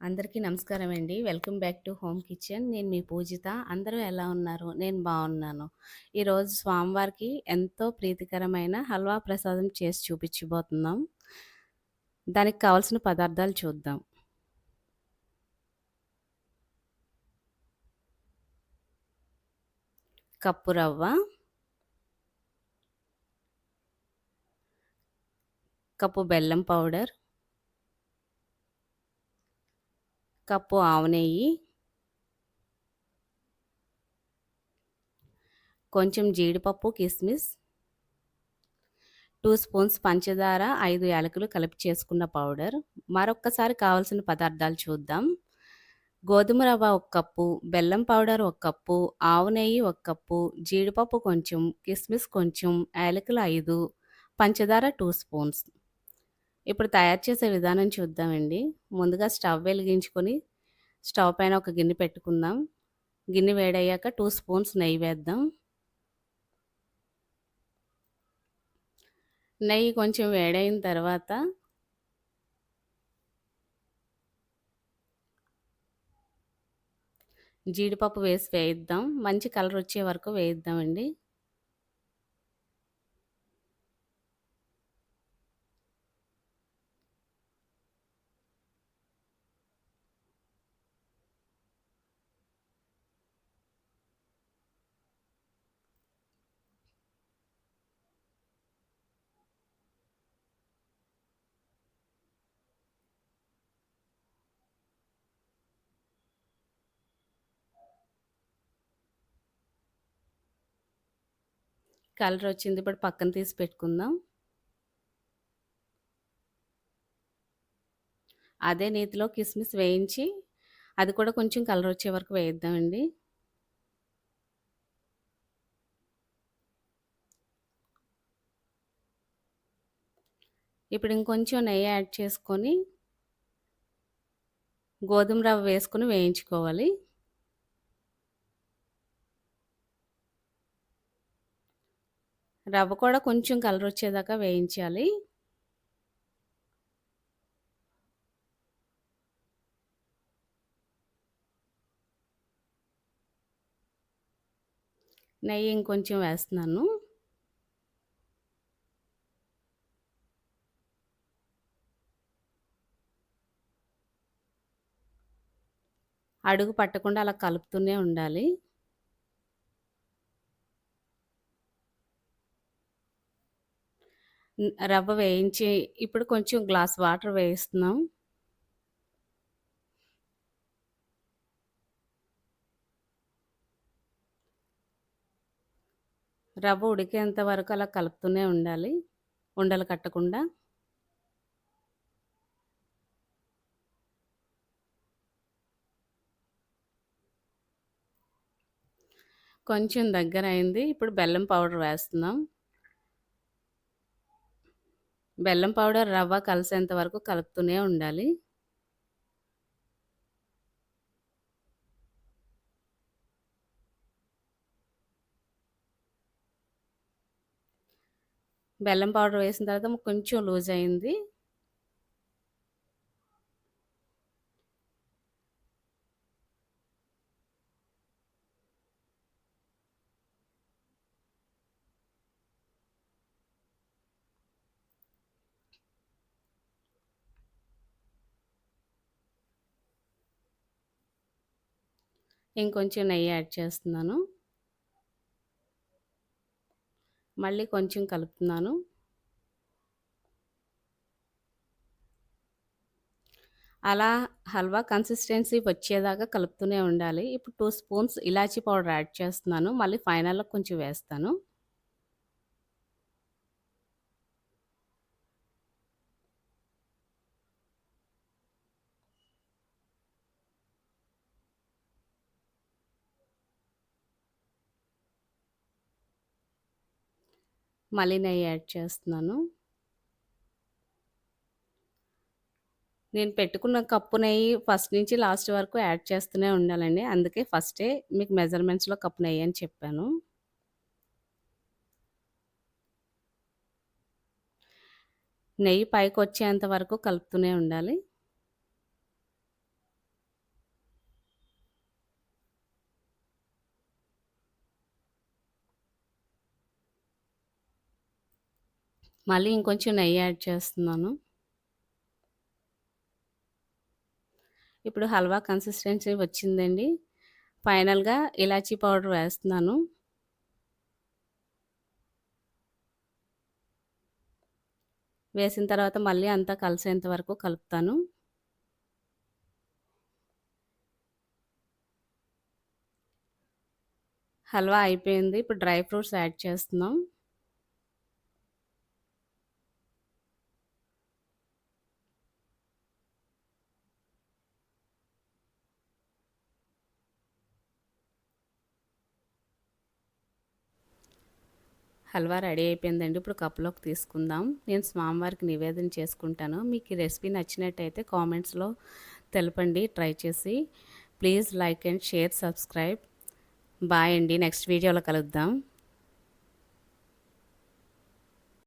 అందరికీ నమస్కారం అండి. Welcome back to home kitchen. నేను మీ పూజిత. అందరూ ఎలా ఉన్నారు? నేను బాగున్నాను. ఈరోజు స్వామివారికి ఎంతో ప్రీతికరమైన హల్వా ప్రసాదం చేసి చూపించబోతున్నాం. దానికి కావాల్సిన పదార్థాలు చూద్దాం. కప్పు రవ్వ కప్పు బెల్లం పౌడర్ కప్పు ఆవు నెయ్యి కొంచెం జీడిపప్పు కిస్మిస్. టూ స్పూన్స్ పంచదార ఐదు యాలకులు కలిపి చేసుకున్న పౌడర్. మరొక్కసారి కావాల్సిన పదార్థాలు చూద్దాం. గోధుమ రవ్వ ఒక కప్పు బెల్లం పౌడర్ ఒక కప్పు ఆవు నెయ్యి ఒక కప్పు జీడిపప్పు కొంచెం కిస్మిస్ కొంచెం యాలకులు ఐదు పంచదార టూ స్పూన్స్. ఇప్పుడు తయారు చేసే విధానం చూద్దామండి. ముందుగా స్టవ్ వెలిగించుకొని స్టవ్ పైన ఒక గిన్నె పెట్టుకుందాం. గిన్నె వేడయ్యాక టూ స్పూన్స్ నెయ్యి వేద్దాం. నెయ్యి కొంచెం వేడైన తర్వాత జీడిపప్పు వేసి వేయిద్దాం. మంచి కలర్ వచ్చే వరకు వేయిద్దామండి. కలర్ వచ్చింది. ఇప్పుడు పక్కన తీసి పెట్టుకుందాం. అదే నీతిలో కిస్మిస్ వేయించి అది కూడా కొంచెం కలర్ వచ్చే వరకు వేయిద్దామండి. ఇప్పుడు ఇంకొంచెం నెయ్యి యాడ్ చేసుకొని గోధుమ రవ్వ వేసుకొని వేయించుకోవాలి. రవ్వ కూడా కొంచెం కలర్ వచ్చేదాకా వేయించాలి. నెయ్యి ఇంకొంచెం వేస్తున్నాను. అడుగు పట్టకుండా అలా కలుపుతూనే ఉండాలి. రవ్వ వేయించి ఇప్పుడు కొంచెం గ్లాస్ వాటర్ వేయిస్తున్నాం. రవ్వ ఉడికేంత వరకు అలా కలుపుతూనే ఉండాలి. ఉండలు కట్టకుండా. కొంచెం దగ్గర అయింది ఇప్పుడు బెల్లం పౌడర్ వేస్తున్నాం. బెల్లం పౌడర్ రవ్వ కలిసేంత వరకు కలుపుతూనే ఉండాలి. బెల్లం పౌడర్ వేసిన తర్వాత కొంచెం లూజ్ అయింది. ఇంకొంచెం నెయ్యి యాడ్ చేస్తున్నాను. మళ్ళీ కొంచెం కలుపుతున్నాను. అలా హల్వా కన్సిస్టెన్సీ వచ్చేదాకా కలుపుతూనే ఉండాలి. ఇప్పుడు టూ స్పూన్స్ ఇలాచీ పౌడర్ యాడ్ చేస్తున్నాను. మళ్ళీ ఫైనల్లో కొంచెం వేస్తాను. మళ్ళీ నెయ్యి యాడ్ చేస్తున్నాను. నేను పెట్టుకున్న కప్పు నెయ్యి ఫస్ట్ నుంచి లాస్ట్ వరకు యాడ్ చేస్తూనే ఉండాలండి. అందుకే ఫస్టే మీకు మెజర్మెంట్స్లో కప్పు నెయ్యి అని చెప్పాను. నెయ్యి పైకి వచ్చేంత వరకు కలుపుతూనే ఉండాలి. మళ్ళీ ఇంకొంచెం నెయ్యి యాడ్ చేస్తున్నాను. ఇప్పుడు హల్వా కన్సిస్టెన్సీ వచ్చిందండి. ఫైనల్గా ఇలాచీ పౌడర్ వేస్తున్నాను. వేసిన తర్వాత మళ్ళీ అంతా కలిసేంత వరకు కలుపుతాను. హల్వా అయిపోయింది. ఇప్పుడు డ్రై ఫ్రూట్స్ యాడ్ చేస్తున్నాం. హల్వా రెడీ అయిపోయిందండి. ఇప్పుడు కప్లోకి తీసుకుందాం. నేను స్వామివారికి నివేదన చేసుకుంటాను. మీకు ఈ రెసిపీ నచ్చినట్టయితే కామెంట్స్లో తెలపండి ట్రై చేసి. Please like and share subscribe. Bye అండి. నెక్స్ట్ వీడియోలో కలుద్దాం.